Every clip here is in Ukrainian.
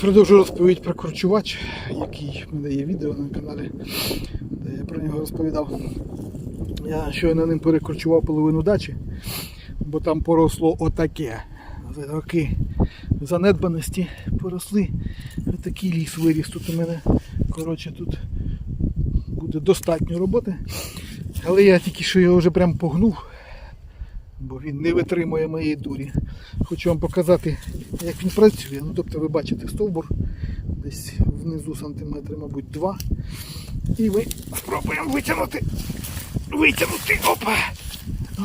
Продовжую розповідь про корчувач, який в мене є відео на каналі, де я про нього розповідав. Я щойно ним перекорчував половину дачі, бо там поросло отаке. За роки занедбаності поросли. Отакий ліс виріс тут у мене. Коротше, тут буде достатньо роботи. Але я тільки що його вже прям погнув, бо він не витримує моєї дурі. Хочу вам показати, як він працює. Ну, тобто ви бачите стовбур десь внизу сантиметри, мабуть, два. І ми спробуємо витягнути. Витягнути. Опа!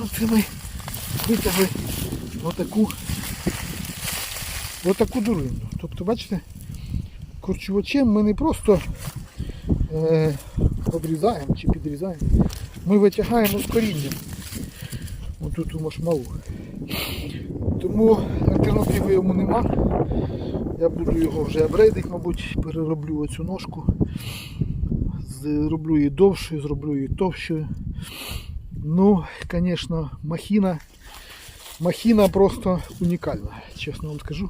Оце ми витягли отаку, отаку дурину. Тобто, бачите, корчувачем ми не просто е, обрізаємо чи підрізаємо. Ми витягаємо з корінням. Отут у машмалу. Тому альтернативи йому нема. Я буду його вже апгрейдити, мабуть, перероблю оцю ножку. Зроблю її довшою, зроблю її товщою. Ну, звісно, махіна. Махіна просто унікальна, чесно вам скажу.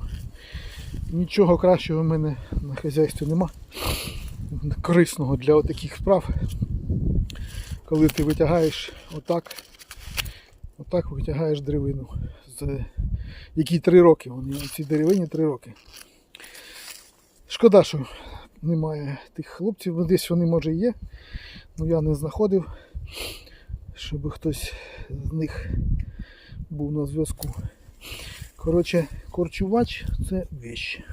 Нічого кращого в мене на хазяйстві нема. Корисного для таких справ. Коли ти витягаєш отак, отак витягаєш деревину. З, якій три роки. Вони цій деревині три роки. Шкода, що немає тих хлопців. Ну, Десь вони може і є. Ну я не знаходив, щоб хтось з них був на зв'язку. Коротше, корчувач це вещь.